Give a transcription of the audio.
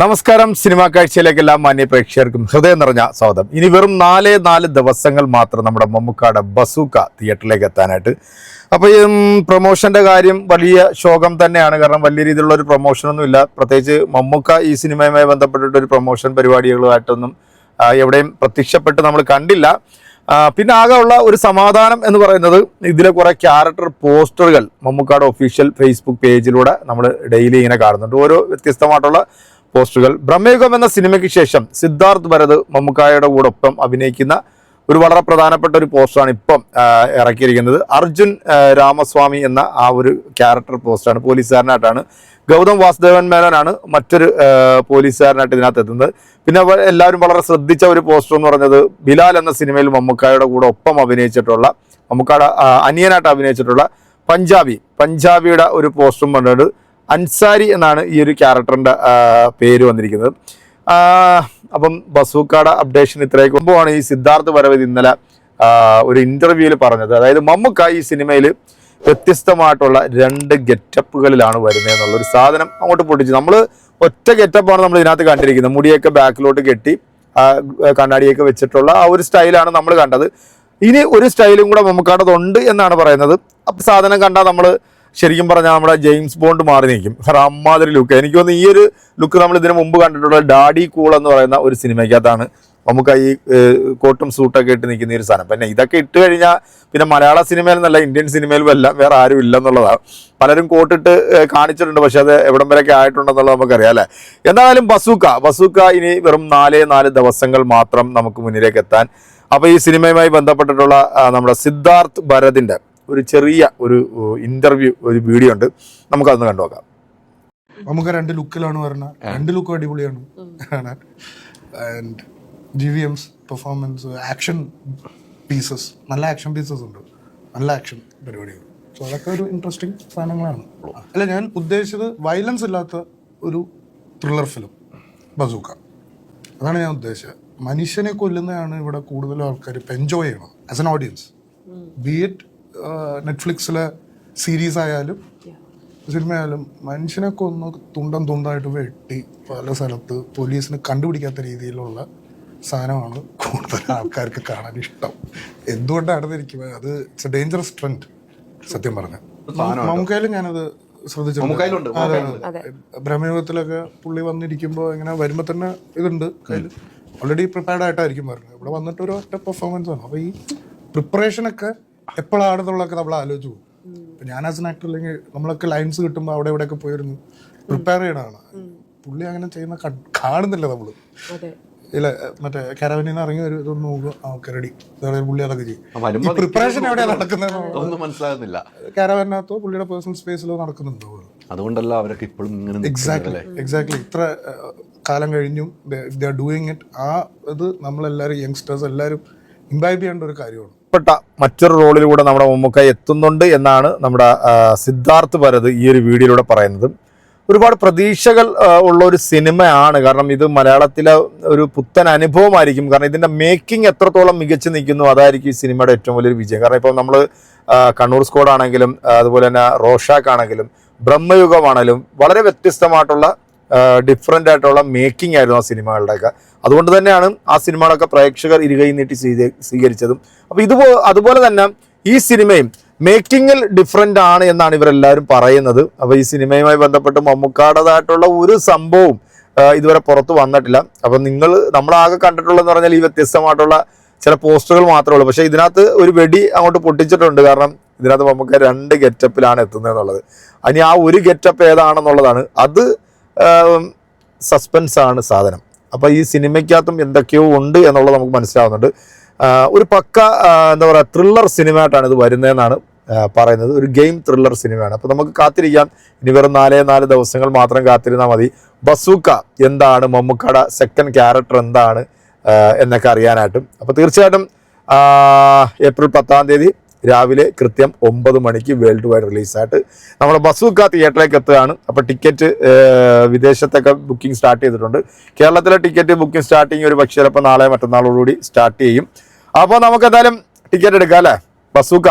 നമസ്കാരം. സിനിമാ കാഴ്ചയിലേക്ക് എല്ലാ മാന്യ പ്രേക്ഷകർക്കും ഹൃദയം നിറഞ്ഞ സ്വാഗതം. ഇനി വെറും നാല് നാല് ദിവസങ്ങൾ മാത്രം നമ്മുടെ മമ്മൂക്കാട് ബസൂക്ക തിയേറ്ററിലേക്ക് എത്താനായിട്ട്. അപ്പോൾ ഈ പ്രൊമോഷന്റെ കാര്യം വലിയ ശോകം തന്നെയാണ്. കാരണം വലിയ രീതിയിലുള്ള ഒരു പ്രൊമോഷനൊന്നും ഇല്ല. പ്രത്യേകിച്ച് മമ്മൂക്ക ഈ സിനിമയുമായി ബന്ധപ്പെട്ടിട്ട് ഒരു പ്രൊമോഷൻ പരിപാടികളുമായിട്ടൊന്നും എവിടെയും പ്രത്യക്ഷപ്പെട്ട് നമ്മൾ കണ്ടില്ല. പിന്നെ ആകെ ഉള്ള ഒരു സമാധാനം എന്ന് പറയുന്നത് ഇതിലെ കുറേ ക്യാരക്ടർ പോസ്റ്ററുകൾ മമ്മൂക്കാട് ഒഫീഷ്യൽ ഫേസ്ബുക്ക് പേജിലൂടെ നമ്മൾ ഡെയിലി ഇങ്ങനെ കാണുന്നുണ്ട്. ഓരോ വ്യത്യസ്തമായിട്ടുള്ള പോസ്റ്ററുകൾ ബ്രഹ്മയുഗം എന്ന സിനിമയ്ക്ക് ശേഷം സിദ്ധാർത്ഥ് ഭരത് മമ്മുക്കായയുടെ കൂടെ ഒപ്പം അഭിനയിക്കുന്ന ഒരു വളരെ പ്രധാനപ്പെട്ട ഒരു പോസ്റ്ററാണ് ഇപ്പം ഇറക്കിയിരിക്കുന്നത്. അർജുൻ രാമസ്വാമി എന്ന ആ ഒരു ക്യാരക്ടർ പോസ്റ്റാണ്. പോലീസുകാരനായിട്ടാണ് ഗൗതം വാസുദേവൻ മേനോനാണ് മറ്റൊരു പോലീസുകാരനായിട്ട് ഇതിനകത്ത് എത്തുന്നത്. പിന്നെ എല്ലാവരും വളരെ ശ്രദ്ധിച്ച ഒരു പോസ്റ്റർ എന്ന് പറഞ്ഞത് ബിലാൽ എന്ന സിനിമയിൽ മമ്മൂക്കായുടെ കൂടെ ഒപ്പം അഭിനയിച്ചിട്ടുള്ള മമ്മൂക്കായുടെ അനിയനായിട്ട് അഭിനയിച്ചിട്ടുള്ള പഞ്ചാബി. പഞ്ചാബിയുടെ ഒരു പോസ്റ്ററും പറഞ്ഞിട്ട് അൻസാരി എന്നാണ് ഈ ഒരു ക്യാരക്ടറിന്റെ പേര് വന്നിരിക്കുന്നത്. അപ്പം ബസൂക്കാട അപ്ഡേഷൻ ഇത്രയൊക്കെ മുമ്പാണ് ഈ സിദ്ധാർത്ഥ് വരവത് ഇന്നലെ ഒരു ഇന്റർവ്യൂവിൽ പറഞ്ഞത്. അതായത് മമ്മുക്ക ഈ സിനിമയിൽ വ്യത്യസ്തമായിട്ടുള്ള രണ്ട് ഗെറ്റപ്പുകളിലാണ് വരുന്നത് എന്നുള്ളൊരു സാധനം അങ്ങോട്ട് പൊട്ടിച്ചു. നമ്മൾ ഒറ്റ ഗെറ്റപ്പാണ് നമ്മൾ ഇതിനകത്ത് കണ്ടിരിക്കുന്നത്. മുടിയൊക്കെ ബാക്കിലോട്ട് കെട്ടി കണ്ണാടിയൊക്കെ വെച്ചിട്ടുള്ള ആ ഒരു സ്റ്റൈലാണ് നമ്മൾ കണ്ടത്. ഇനി ഒരു സ്റ്റൈലും കൂടെ മമ്മൂക്കാടത് ഉണ്ട് എന്നാണ് പറയുന്നത്. അപ്പം സാധനം കണ്ടാൽ നമ്മൾ ശരിക്കും പറഞ്ഞാൽ നമ്മുടെ ജെയിംസ് ബോണ്ട് മാറി നിൽക്കും. കാരണം അമ്മാതിരി ലുക്ക് എനിക്ക് തോന്നുന്നു ഈ ഒരു ലുക്ക് നമ്മൾ ഇതിനു മുമ്പ് കണ്ടിട്ടുള്ള ഡാഡി കൂൾ എന്ന് പറയുന്ന ഒരു സിനിമയ്ക്കകത്താണ് നമുക്ക് ഈ കോട്ടും സൂട്ടൊക്കെ ഇട്ട് നിൽക്കുന്ന ഒരു സാധനം. പിന്നെ ഇതൊക്കെ ഇട്ട് കഴിഞ്ഞാൽ പിന്നെ മലയാള സിനിമയിൽ നിന്നല്ല ഇന്ത്യൻ സിനിമയിലും എല്ലാം വേറെ ആരും ഇല്ലെന്നുള്ളതാണ് പലരും കോട്ടിട്ട് കാണിച്ചിട്ടുണ്ട് പക്ഷെ അത് എവിടം വരെയൊക്കെ ആയിട്ടുണ്ടെന്നുള്ളത് നമുക്കറിയാം അല്ലേ? എന്തായാലും ബസൂക്ക ബസൂക്ക ഇനി വെറും നാലേ നാല് ദിവസങ്ങൾ മാത്രം നമുക്ക് മുന്നിലേക്ക് എത്താൻ. അപ്പൊ ഈ സിനിമയുമായി ബന്ധപ്പെട്ടിട്ടുള്ള നമ്മുടെ സിദ്ധാർത്ഥ് ഭരതിന്റെ ഒരു ചെറിയ ഒരു ഇന്റർവ്യൂ ഒരു വീഡിയോ ഉണ്ട്. നമുക്കതൊന്ന് കണ്ടു നോക്കാം. നമുക്ക് രണ്ട് ലുക്കിലാണ് വരുന്നത് രണ്ട് ലുക്കും അടിപൊളിയാണ്. കാണാൻ and G V M's performance action pieces നല്ല ആക്ഷൻ പീസസ് ഉണ്ട്. നല്ല ആക്ഷൻ പരിപാടികൾ. സോ അതൊക്കെ ഒരു ഇൻട്രസ്റ്റിംഗ് സാധനങ്ങളാണ്. അല്ല ഞാൻ ഉദ്ദേശിച്ചത് വയലൻസ് ഇല്ലാത്ത ഒരു ത്രില്ലർ ഫിലിം ബസൂക്ക. അതാണ് ഞാൻ ഉദ്ദേശിച്ചത്. മനുഷ്യനെ കൊല്ലുന്നതാണ് ഇവിടെ കൂടുതൽ ആൾക്കാർ ഇപ്പം എൻജോയ് ചെയ്യണം as an audience be it നെറ്റ്ഫ്ലിക്സിലെ series ആയാലും സിനിമയായാലും മനുഷ്യനെ കൊന്ന് തുണ്ടം തുണ്ടായിട്ട് വെട്ടി പല സ്ഥലത്ത് പോലീസിന് കണ്ടുപിടിക്കാത്ത രീതിയിലുള്ള സാധനമാണ് കൂടുതൽ ആൾക്കാർക്ക് കാണാൻ ഇഷ്ടം. എന്തുകൊണ്ടാണെന്ന് അടുത്തിരിക്കുക അത് ഇറ്റ്സ് എ ഡേഞ്ചറസ് ട്രെൻഡ് സത്യം പറഞ്ഞ. മമ്മൂക്കയിലും ഞാനത് ശ്രദ്ധിച്ചിട്ടുണ്ട്. ബ്രഹ്മയുഗത്തിലൊക്കെ പുള്ളി വന്നിരിക്കുമ്പോൾ ഇങ്ങനെ വരുമ്പോൾ തന്നെ ഇതുണ്ട്. കയ്യിൽ ഓൾറെഡി പ്രിപ്പയർഡ് ആയിട്ടായിരിക്കും വരുന്നത്. ഇവിടെ വന്നിട്ട് ഒരു ഒറ്റ പെർഫോമൻസ് ആണ്. അപ്പോൾ ഈ പ്രിപ്പറേഷനൊക്കെ എപ്പോഴാണെന്നുള്ളതൊക്കെ നമ്മൾ ആലോചിച്ചു പോകും. ഞാൻ ആസ് എൻ ആക്ടർ അല്ലെങ്കിൽ നമ്മളൊക്കെ ലൈൻസ് കിട്ടുമ്പോൾ അവിടെ ഇവിടെയൊക്കെ പോയിരുന്നു. പ്രിപ്പയർ ചെയ്യണതാണ് പുള്ളി അങ്ങനെ ചെയ്യുന്ന കാണുന്നില്ല നമ്മൾ അതെ. ഇല്ല മറ്റേ കരവനിൽ നിന്ന് ഇറങ്ങി ഒരു ഇതൊന്ന് നോക്കുക. ഓക്കെ റെഡി പുള്ളി അതൊക്കെ ചെയ്യും. ഈ പ്രിപ്പറേഷൻ എവിടെയാണ് നടക്കുന്നത്? ഒന്നും മനസ്സിലാകുന്നില്ല. കരവനകത്തോ പുള്ളിയുടെ പേഴ്സണൽ സ്പേസിലോ നടക്കുന്നുണ്ടോ? അതുകൊണ്ടല്ല അവരൊക്കെ ഇപ്പോഴും ഇങ്ങനെ എക്സാക്ട് എക്സാക്ട്ലി എക്സാക്ട്ലി ഇത്ര കാലം കഴിഞ്ഞും ദ ആർ ഡൂയിങ് ഇറ്റ് ആ ഇത് നമ്മളെല്ലാവരും യങ്സ്റ്റേഴ്സ് എല്ലാവരും ഇംബൈബ് ചെയ്യേണ്ട ഒരു കാര്യമാണ്. മറ്റൊരു റോളിലൂടെ നമ്മുടെ മമ്മൂക്ക എത്തുന്നുണ്ട് എന്നാണ് നമ്മുടെ സിദ്ധാർത്ഥ് ഭരത് ഈ ഒരു വീഡിയോയിലൂടെ പറയുന്നത്. ഒരുപാട് പ്രതീക്ഷകൾ ഉള്ള ഒരു സിനിമയാണ്. കാരണം ഇത് മലയാളത്തിലെ ഒരു പുത്തൻ അനുഭവമായിരിക്കും. കാരണം ഇതിന്റെ മേക്കിംഗ് എത്രത്തോളം മികച്ചു നിൽക്കുന്നു അതായിരിക്കും ഈ സിനിമയുടെ ഏറ്റവും വലിയൊരു വിജയം. കാരണം ഇപ്പോൾ നമ്മൾ കണ്ണൂർ സ്കോഡ് ആണെങ്കിലും അതുപോലെ തന്നെ റോഷാക്ക് ആണെങ്കിലും ബ്രഹ്മയുഗമാണെങ്കിലും വളരെ വ്യത്യസ്തമായിട്ടുള്ള ഡിഫറെന്റ് ആയിട്ടുള്ള മേക്കിംഗ് ആയിരുന്നു ആ സിനിമകളുടെയൊക്കെ. അതുകൊണ്ട് തന്നെയാണ് ആ സിനിമകളൊക്കെ പ്രേക്ഷകർ ഇരുകൈ നീട്ടി സ്വീക- സ്വീകരിച്ചതും. അപ്പോൾ ഇതുപോ അതുപോലെ തന്നെ ഈ സിനിമയും മേക്കിങ്ങിൽ ഡിഫറെന്റ് ആണ് എന്നാണ് ഇവരെല്ലാവരും പറയുന്നത്. അപ്പോൾ ഈ സിനിമയുമായി ബന്ധപ്പെട്ട് മമ്മൂക്കാടേതായിട്ടുള്ള ഒരു സംഭവവും ഇതുവരെ പുറത്ത് വന്നിട്ടില്ല. അപ്പം നിങ്ങൾ നമ്മളാകെ കണ്ടിട്ടുള്ളതെന്ന് പറഞ്ഞാൽ ഈ വ്യത്യസ്തമായിട്ടുള്ള ചില പോസ്റ്ററുകൾ മാത്രമേ ഉള്ളൂ. പക്ഷേ ഇതിനകത്ത് ഒരു വെടി അങ്ങോട്ട് പൊട്ടിച്ചിട്ടുണ്ട്. കാരണം ഇതിനകത്ത് നമുക്ക് രണ്ട് ഗെറ്റപ്പിലാണ് എത്തുന്നത് എന്നുള്ളത് ഇനി ആ ഒരു ഗെറ്റപ്പ് ഏതാണെന്നുള്ളതാണ്. അത് സസ്പെൻസ് ആണ് സാധനം. അപ്പോൾ ഈ സിനിമയ്ക്കകത്തും എന്തൊക്കെയോ ഉണ്ട് എന്നുള്ളത് നമുക്ക് മനസ്സിലാവുന്നുണ്ട്. ഒരു പക്ക എന്താ പറയുക ത്രില്ലർ സിനിമ ആയിട്ടാണ് ഇത് വരുന്നതെന്നാണ് പറയുന്നത്. ഒരു ഗെയിം ത്രില്ലർ സിനിമയാണ്. അപ്പോൾ നമുക്ക് കാത്തിരിക്കാം. ഇനി വെറും നാലേ നാല് ദിവസങ്ങൾ മാത്രം കാത്തിരുന്നാൽ മതി. ബസൂക്ക എന്താണ്? മമ്മൂക്കട സെക്കൻഡ് ക്യാരക്ടർ എന്താണ്? എന്നൊക്കെ അറിയാനായിട്ടും. അപ്പോൾ തീർച്ചയായിട്ടും ഏപ്രിൽ പത്താം തീയതി രാവിലെ കൃത്യം ഒമ്പത് മണിക്ക് വേൾഡ് വൈഡ് റിലീസായിട്ട് നമ്മുടെ ബസൂക്ക തിയേറ്ററിലേക്ക് എത്തുകയാണ്. അപ്പോൾ ടിക്കറ്റ് വിദേശത്തൊക്കെ ബുക്കിംഗ് സ്റ്റാർട്ട് ചെയ്തിട്ടുണ്ട്. കേരളത്തിലെ ടിക്കറ്റ് ബുക്കിംഗ് സ്റ്റാർട്ടിങ് ഒരു പക്ഷേ ചിലപ്പോൾ നാളെ മറ്റന്നാളോടുകൂടി സ്റ്റാർട്ട് ചെയ്യും. അപ്പോൾ നമുക്ക് എന്തായാലും ടിക്കറ്റ് എടുക്കാം അല്ലേ? ബസൂക്ക.